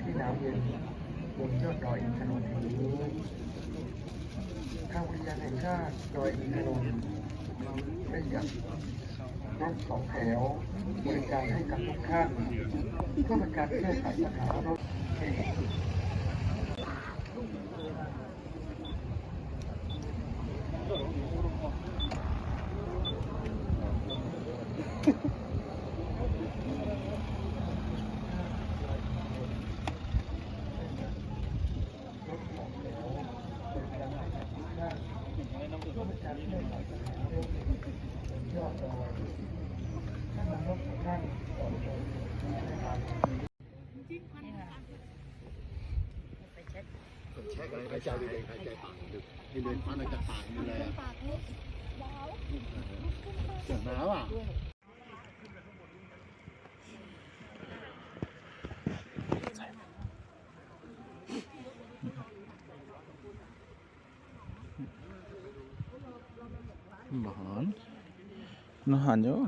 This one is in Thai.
ที่หนาวเย็นบนยอดดอยอินทนนท์แห่งนี้ทางอุทยาแห่งชาติดอยอินทนนท์ได้จัดรถสองแถวบริการให้กับทุกท่านเพื่อเป็นการแก้ไขปัญหารถติด เช้หายใจดีๆหายใจปากดึกนี่เดินฟันออกจากปากนี่เลยอะเสียหนาวอะ Bahan. Nahan jo.